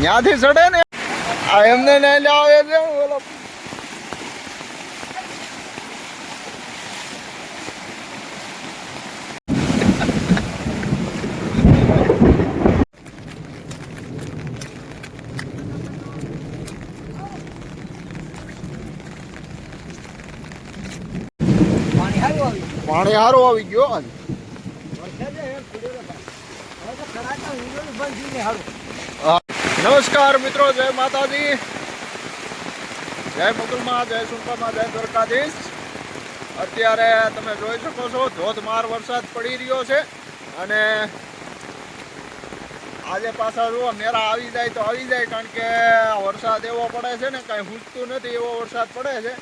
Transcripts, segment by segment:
ન્યાથી ચડે ને. આ એમને ને લાવે છે ઓલો પાણી આવ્યું આવ્યું પાણી સારું આવી ગયો આજે હારું. નમસ્કાર મિત્રો, જય માતાજી. જય મુગલમાં, જય સુંપામાં જય દ્વારકાધીશ. અત્યારે તમે જોઈ શકો છો, ધોધમાર વરસાદ પડી રહ્યો છે અને આજે પાછા જુઓ મેરા આવી જાય તો આવી જાય, કારણ કે વરસાદ એવો પડે છે ને, કાંઈ હૂંચતું નથી, એવો વરસાદ પડે છે.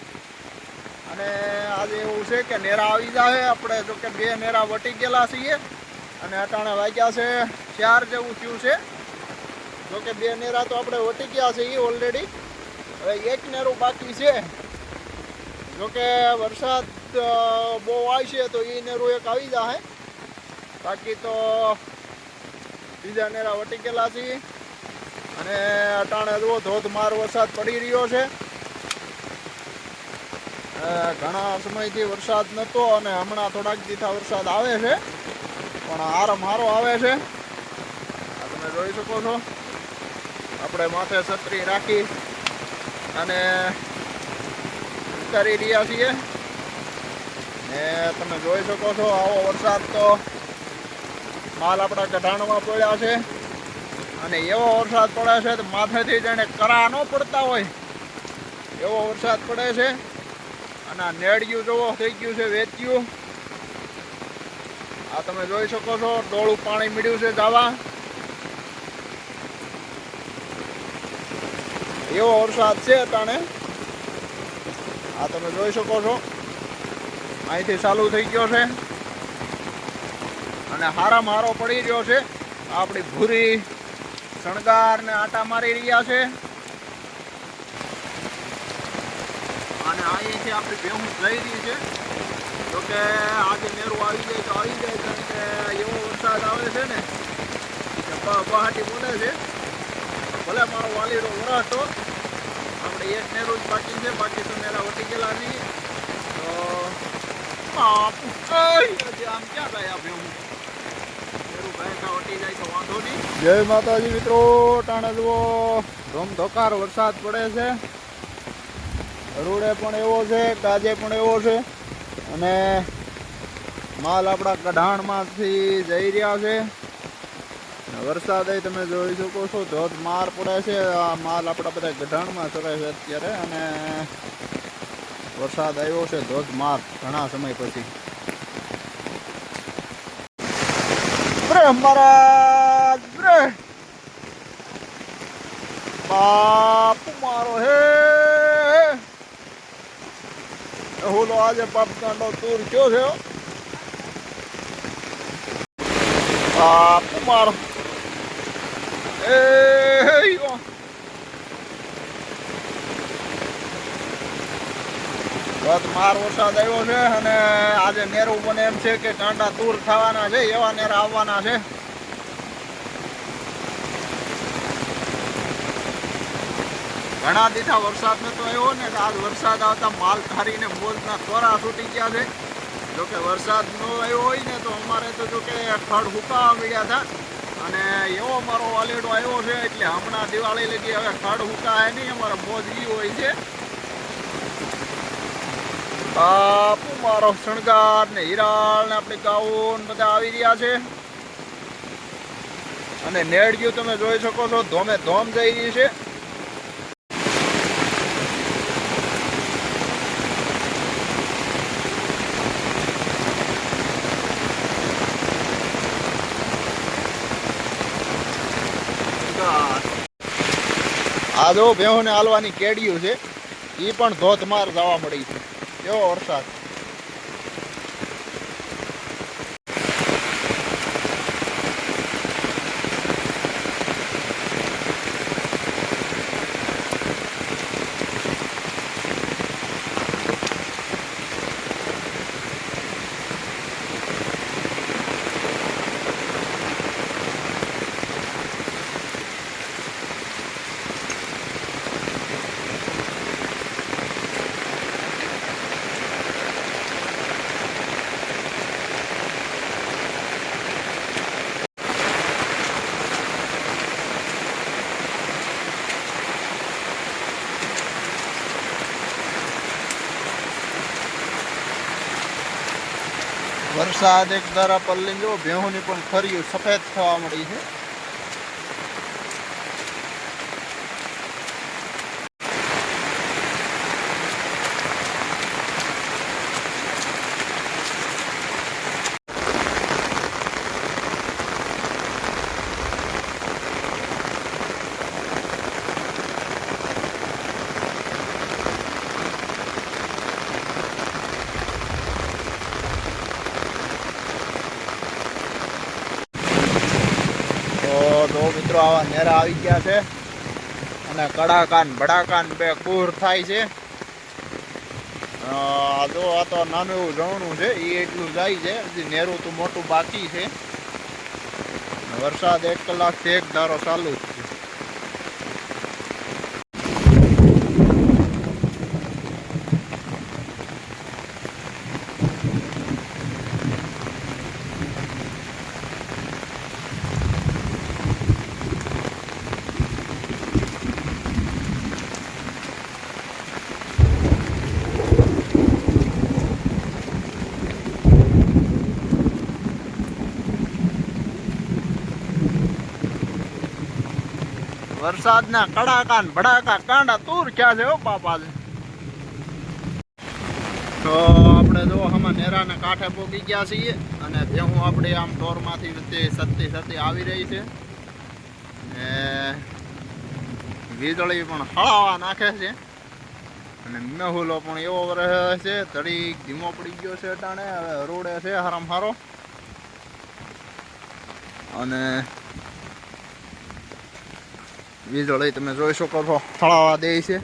અને આજે એવું છે કે નેરા આવી જાય આપણે જો કે બે નેરા વટી ગયેલા છીએ અને અટાણે વાગ્યા છે ચાર જેવું થયું છે. જો કે બે નેરા તો આપણે વટી ગયા છે એ ઓલરેડી હવે એક નેરું બાકી છે. જો કે વરસાદ બહુ બહુ આવશે તો એ નેરું એક આવી જાય બાકી તો બીજા નેરા વટી ગયેલા છે અને અટાણે જો ધોધમાર વરસાદ પડી રહ્યો છે. ઘણા સમયથી વરસાદ નહોતો અને હમણાં થોડાક દીથા વરસાદ આવે છે. પણ હારો મારો આવે છે. આ તમે જોઈ શકો છો. આપણે માથે છત્રી રાખી અને ઉતારી રહ્યા છીએ. ને તમે જોઈ શકો છો, આવો વરસાદ તો માલ આપણા કઢાણમાં પડ્યા છે. અને એવો વરસાદ પડે છે તો માથેથી જેને કરા ન પડતા હોય, એવો વરસાદ પડે છે. અને નેડિયું જોવો, થઈ ગયું છે વેચ્યું. આ તમે જોઈ શકો છો, ડોળું પાણી મળ્યું છે જાવા. એવો વરસાદ છે અટાણે. આ તમે જોઈ શકો છો. અહીંથી ચાલુ થઈ ગયો છે. અને હારા મારો પડી રહ્યો છે. આપણી ભૂરી, શણગાર ને આટા મારી રહ્યા છે. અને અહીંથી આપણી ભેહું જઈ રહી છે. તો કે આજે નેરું આવી જાય તો આવી જાય કારણ કે એવો વરસાદ આવે છે ને, કે બોલે છે. ભલે મારો વાલીડો વરાતો આપણે એક નેરું જ બાકી છે, બાકી તો નેરા વટી ગયેલા નહીં. તો આમ ક્યાં ગયા ભેહું જાય માતાજી મિત્રો, ટાણા જુઓ, ધોમધોકાર વરસાદ પડે છે. રોડે પણ એવો છે, કાજે પણ એવો છે. અને માલ આપણા કઢાણમાંથી જઈ રહ્યા છે. વરસાદ તમે જોઈ શકો છો ધોધમાર પડે છે. આ માલ આપણા બધા ગઢાણમાં ચરે છે અત્યારે અને વરસાદ આવ્યો છે ધોધમાર ઘણા સમય પછી. મહારાજ બાપુ મારો હે હોલો આજે પાપકાંડો તૂર કયો છે આ કુમાર. એ. ધોધમાર વરસાદ આવ્યો છે અને આજે નેરું બને એમ છે કે કાંડા તૂર થવાના છે, એવા નેરા આવવાના છે. ઘણા દીઠા વરસાદ નતો આવ્યો ને આજ વરસાદ આવતા માલ ધારીને મોજના કોરા છૂટી ગયા છે. જોકે વરસાદ ન આવ્યો હોય ને તો અમારે તો જો કે ખડ હુકાવા મળ્યા હતા. અને એવો મારો વાલેડો આવ્યો છે એટલે હમણાં દિવાળી લગી હવે ખડ હુકાય નહીં, અમારે મોજ ઈ હોય છે. બાપુ મારો શણગાર ને હિરાળ ને આપણી ગાઉન બધા આવી રહ્યા છે. અને નેડ્યું તમે જોઈ શકો છો, ધોમે ધોમ જઈ રહી છે. જો ભેહોને હાલવાની કેડીઓ છે એ પણ ધોધમાર જવા મળી છે. કેવો વરસાદ. વરસાદ એક ધારા પલ્લી જો ભેહુની પણ ફર્યું સફેદ થવા મળી છે તો તો મિત્રો આવી ગયા છે. અને કડાકાન, ભડાકાન બે કુર થાય છે. જો આ તો નાનું એવું જવણું છે એ એટલું જાય છે. હજી નેરું તો મોટું બાકી છે. વરસાદ એક કલાકથી એક ધારો ચાલુ છે વરસાદના કડાકા ને ભડાકા કાંડા તૂર ક્યાં છે બાપા છે તો આપણે જો આમાં નેરાના કાંઠે પોગી ગયા છીએ અને ભેહું આપણે આમ ઢોરમાંથી સતી સત્તી આવી રહી છે. ને વીજળી પણ હળાવા નાખે છે. અને મેહુલો પણ એવો રહે છે, ધડીક ધીમો પડી ગયો છે અટાણે, હવે રોડે છે હારામ હારો અને વીજળી તમે જોઈ શકો છો થળાવા દે છે.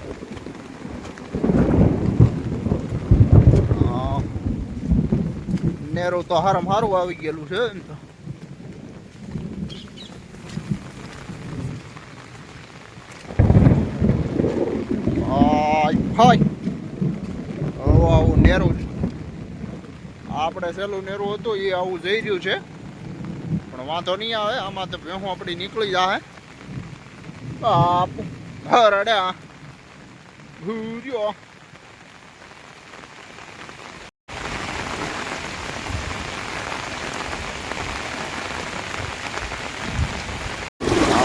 નેરું તો હારમ હારું આવી ગયેલું છે એમ તો. આવું નેરું આપણે સહેલું નેરું હતું, એ આવું જઈ રહ્યું છે. પણ વાંધો નહીં આવે, આમાં તો ભેહું આપણી નીકળી જાય બાપ. હરડ્યા ભૂર્યો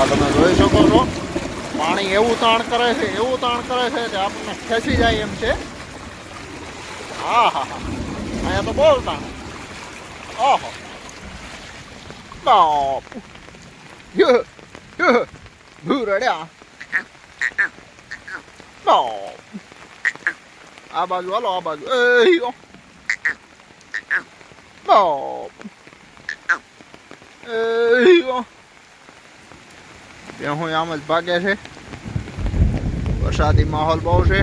તમે જોઈ શકો છો. પાણી એવું તાણ કરે છે, એવું તાણ કરે છે કે આપણને ખેંચી જાય એમ છે. હા હા હા. અહીંયા તો બહુ તાણ. ઓહો. બાપ. યહ આ બાજુ હાલો, આ બાજુ. એ યો બાપ એ યો હું આમ જ ભાગે છે. વરસાદી માહોલ બહુ છે.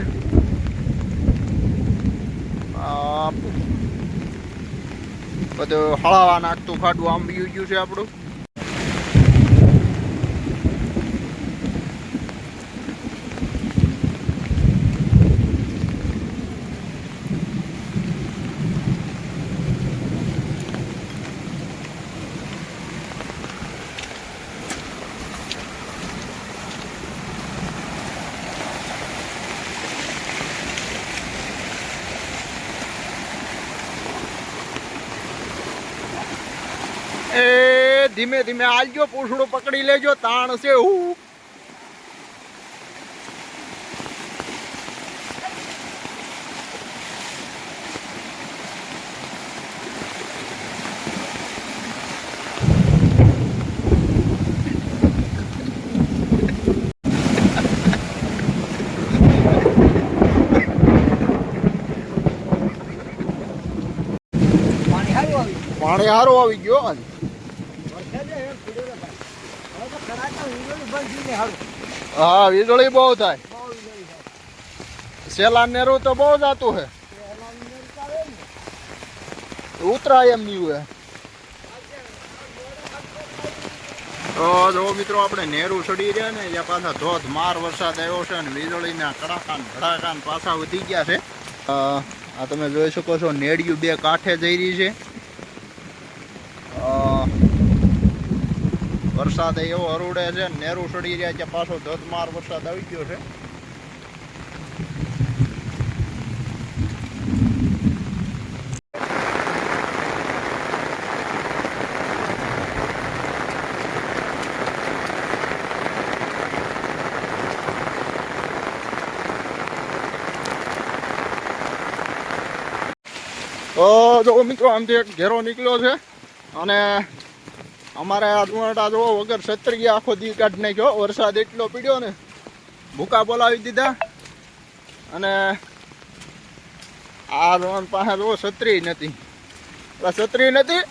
બધું હળાવા નાખતું ખાડું આમ બી ગયું છે આપણું એ ધીમે ધીમે આવજો પૂછડું પકડી લેજો તાણ છે હું. પાણી સારું આવી પાણી હારો આવી ગયો આજે વરસાદે એમ પડ્યો ને ભાઈ હવે તો ખરાટા વીજળી બંધ થઈને સારું હા, વીજળી બહુ થાય. સેલા નેરું તો બહુ જાતું હે. ઉતરાય એમ નહીં હોય તો જો મિત્રો, આપણે નેરું ચડી રહ્યા ને, ત્યાં પાછા ધોધમાર વરસાદ આવ્યો છે અને વીજળીના કડાકા ને ભડાકા પાછા વધી ગયા છે. આ તમે જોઈ શકો છો, નેડિયું બે કાંઠે જઈ રહી છે. વરસાદ એવો હરુડે છે, નેરું સડી રહ્યા છે, પાછો ધોધમાર વરસાદ આવી ગયો છે. તો જો મિત્રો, આમથી એક ઘેરો નીકળ્યો છે અને અમારે આ ડુંગળા જો વગર છત્રીએ આખો દી કાઢ નાખ્યો. વરસાદ એટલો પીડ્યો ને, ભૂકા બોલાવી દીધા. અને આ રોન પાસે જો છત્રી નથી. છત્રી નથી.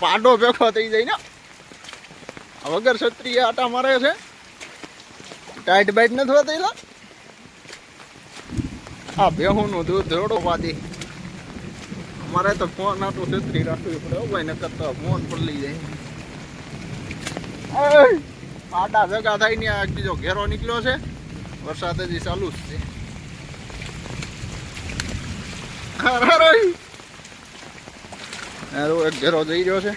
પાડો ભેખો થઈ જાય ને. વગર છત્રી આટા મારે છે. ટાઈટ બાઈટ નથી હોતી આ આ ભેહુંનું દૂધ ધોડો પાદી મારે તો ફોન આટલું છત્રી રાખવી પડે ભાઈ, નકર તો ફોન લઈ જાય! પાડા ભેગા થાય ને આ બીજો ઘેરો નીકળ્યો છે. વરસાદ હજી ચાલુ જ છે! એક ઘેરો જઈ રહ્યો છે.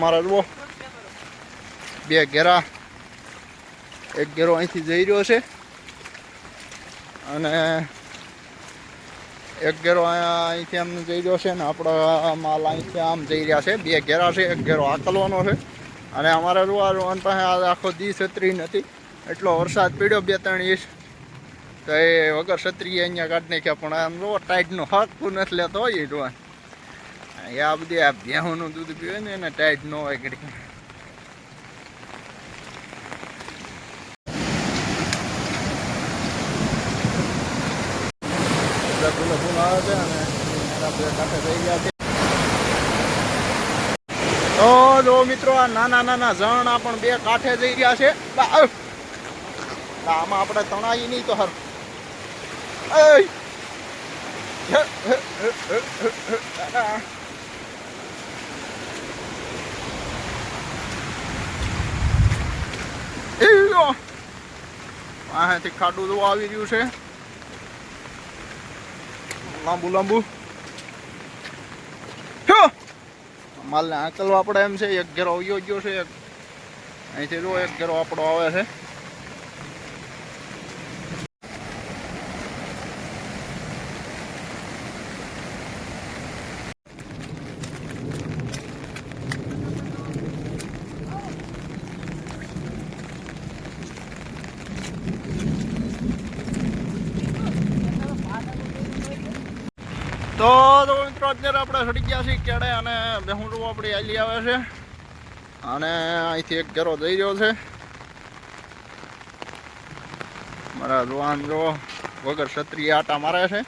મારા જુઓ. બે ઘેરા. એક ઘેરો અહીંથી જઈ રહ્યો છે. અને એક ઘેરો અહીંથી આમ જઈ રહ્યો છે ને આપણા માલ અહીંથી આમ જઈ રહ્યા છે. બે ઘેરા છે, એક ઘેરો આકલવાનો છે. અને અમારે રૂવા રોહન પાસે આખો દી છત્રી નથી. એટલો વરસાદ પીડ્યો બે ત્રણ ઇંચ તો એ વગર છત્રીએ અહીંયા કાઢ નાખ્યા. પણ આમ રો ટાઈટનું હાકતું નથી લેતો હોય એ રોહન એ આ બધી આ ભેહુંનું દૂધ પીવે ને એને ટાઈટ ન હોય ઘડીક. બધા ફૂલો ફૂલ આવે છે અને બે કાંઠે થઈ ગયા છે. તો જો મિત્રો, આ નાના નાના ઝરણા પણ બે કાંઠે જઈ રહ્યા છે. આમાં આપણે તણાઈ નહીં તો હર! અહીંયાથી ખાડું જોવા આવી રહ્યું છે. લાંબુ લાંબુ. માલ માલને આંકલવા પડે એમ છે. એક ઘેરો આવ્યો ગયો છે, એક. અહીંથી જો એક ઘેરો આપણો આવે છે તો તો મિત્રો અત્યારે સડી કેડે અને બેહું આપણી હાલી આવે છે. અને અહીંથી એક ઘેરો જઈ રહ્યો છે. મારા જવાન જો વગર ક્ષત્રિય આટા મારે છે.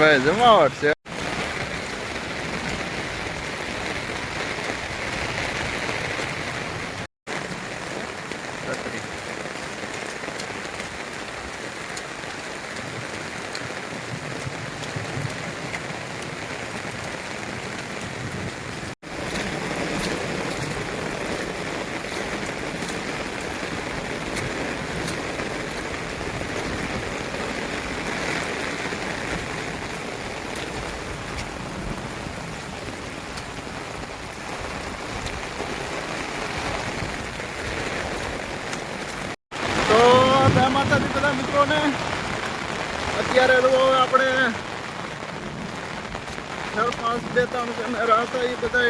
ભાઈ જમાવટ છે છત્રી. તો જય માતાજી બધા મિત્રોને અત્યારે આપણે ચાર પાંચ બે ત્રણ કેમેરા હતા એ બધા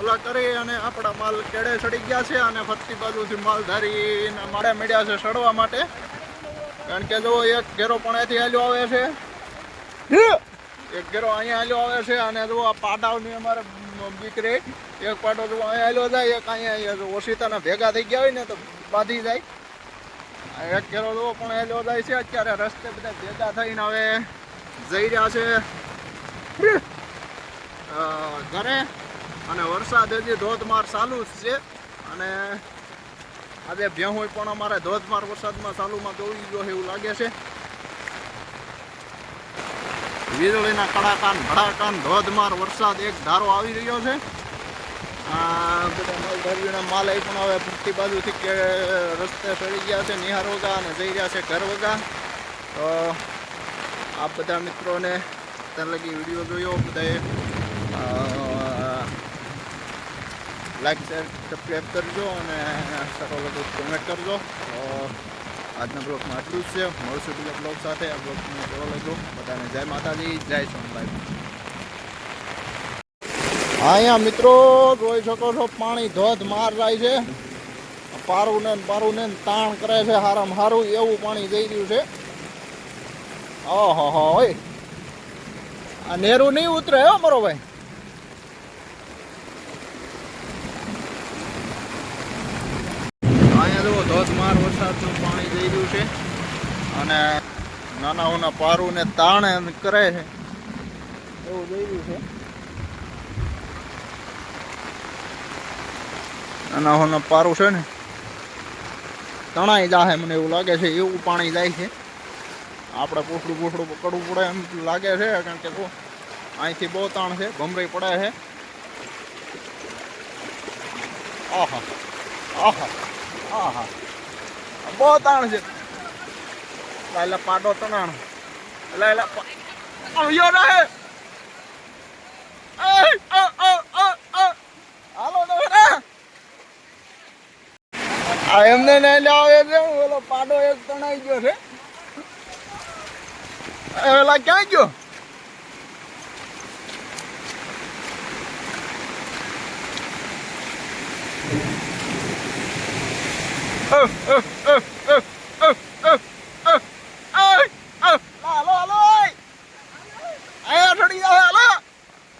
ઓલા કરી અને આપણા માલ કેડે ચડી ગયા છે અને ફરતી બાજુથી માલ ધારીને માળે મળ્યા છે ચડવા માટે. કારણ કે જો એક ઘેરો પણ અહીંથી હાલ્યો આવે છે. એક ઘેરો અહીંયા હાલ્યો આવે છે અને જો આ પાડાવની અમારે બીક રહે એક પાટો જો અહીંયા હાલ્યો જાય, એક અહીંયા ઓશિતાના ભેગા થઈ ગયા હોય ને તો બાંધી જાય. એક જો પણ એ લોદાય છે. અત્યારે રસ્તે બધા ભેગા થઈને હવે જઈ રહ્યા છે. ઘરે. અને વરસાદ હજી ધોધમાર ચાલુ જ છે. અને આજે ભેહું પણ અમારે ધોધમાર વરસાદમાં ચાલુમાં દોડી ગયો એવું લાગે છે. વીજળીના કડાકાન, ભડાકાન, ધોધમાર વરસાદ એક ધારો આવી રહ્યો છે. બધા માલધારીઓના માલ પણ હવે પૂરતી બાજુથી કે રસ્તે ફરી ગયા છે, નિહાર વગા અને જઈ રહ્યા છે ઘર વગા તો આ બધા મિત્રોને ત્યાં લગી વીડિયો જોયો, બધાએ લાઈક શેર કરજો અને સારો બધું કોમેન્ટ કરજો. આજના બ્લોગમાં આટલું જ છે. મળશું બીજા બ્લોગ સાથે. આ બ્લોગને જોવા લેજો બધાને જય માતાજી, જય સોનભાઈ અહીંયા મિત્રો જોઈ શકો છો પાણી ધોધ માર જાય છે. પારું ને પારું ને તાણ કરે છે હારામાં હારું એવું પાણી જઈ રહ્યું છે. ઓહો હો હોય આ નેરું નહીં ઉતરે હો મારો ભાઈ. અહીંયા જુઓ ધોધમાર વરસાદનું પાણી જઈ રહ્યું છે. અને નાના નાના પારું ને તાણે કરે છે. એવું જઈ રહ્યું છે. નાના નાના પારું છે ને, તણાઈ જાહે મને એવું લાગે છે, એવું પાણી જાય છે. આપણે પોસડું પોસડું પકડવું પડે એમ લાગે છે, કારણ કે જો, અહીંથી બહુ તાણ છે, ભમરી પડે છે. આહા આહા આહા, બહુ તાણ છે. એટલે પાડો તણાણ. એટલે એટલે આવ્યો રહે હાલો તો ને આ એમને ને લાવે છે. ઓલો પાડો એક તણાઈ ગયો છે. એલા ક્યાં ગયો? હાલો હાલો આયા ઠડી જાવ હાલો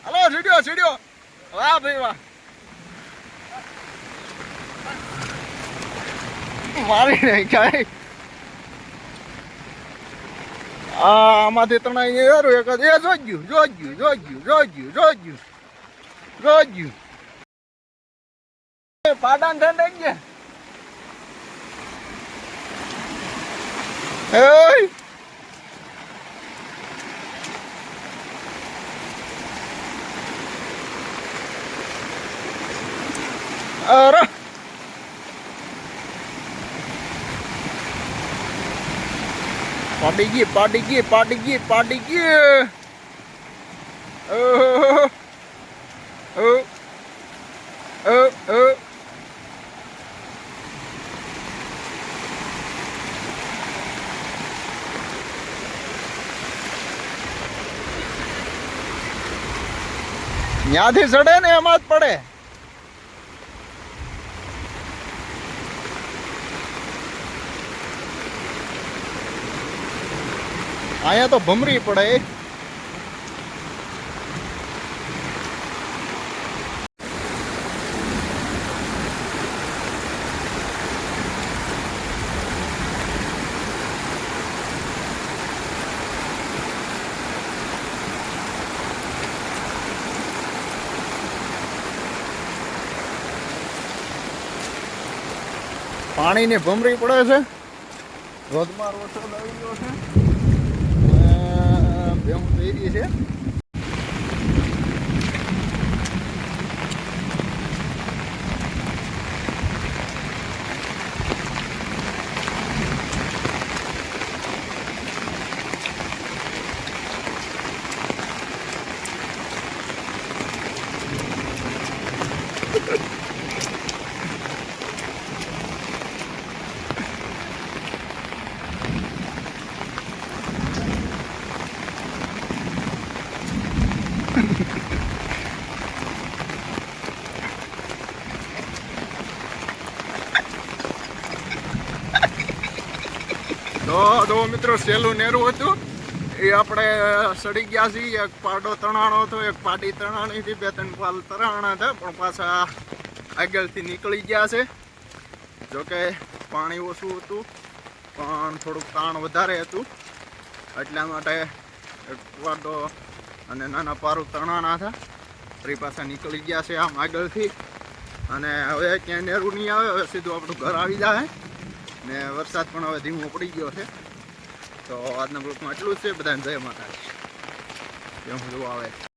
હાલો સીડ્યો સીડ્યો વાહ ભાઈ વાહ મારી નહીં કાંઈ આ આમાંથી ત્રણ એરું એક જ- એ જોજ્યું જોજ્યું જોજ્યું જોજ્યું જોજ્યું જોજ્યું એ પાડાને ઠંડ આવી ગયા Hey! અરે પાડી ગઈ પાડી ગઈ પાડી ગઈ પાડી ગઈ ઓહ ઓ ઓ ઓ ત્યાંથી ચડે ને એમાં જ પડે. અહીંયા તો ભમરી પડે. પાણીની ભમરી પડે છે. ધોધમાર વરસાદ આવી ગયો છે. અને ભેહું થઈ રહી છે તો તો મિત્રો સહેલું નેરું હતું. એ આપણે સડી ગયા છીએ. એક પાડો તણાણો હતો, એક પાડી તણાણી હતી બે ત્રણ પાલ તરાણા હતા, પણ પાછા આગળથી નીકળી ગયા છે. જોકે પાણી ઓછું હતું, પણ થોડુંક તાણ વધારે હતું. એટલા માટે એક પાડો અને નાના પારું તણાણા હતા. ફરી પાછા નીકળી ગયા છે આમ આગળથી. અને હવે ક્યાંય નેરું નહીં આવે, હવે સીધું આપણું ઘર આવી જાય ને વરસાદ પણ હવે ધીમો પડી ગયો છે. તો આજના બ્લોકમાં એટલું જ છે. બધાને જય માતાજી. જેમ બધું આવે?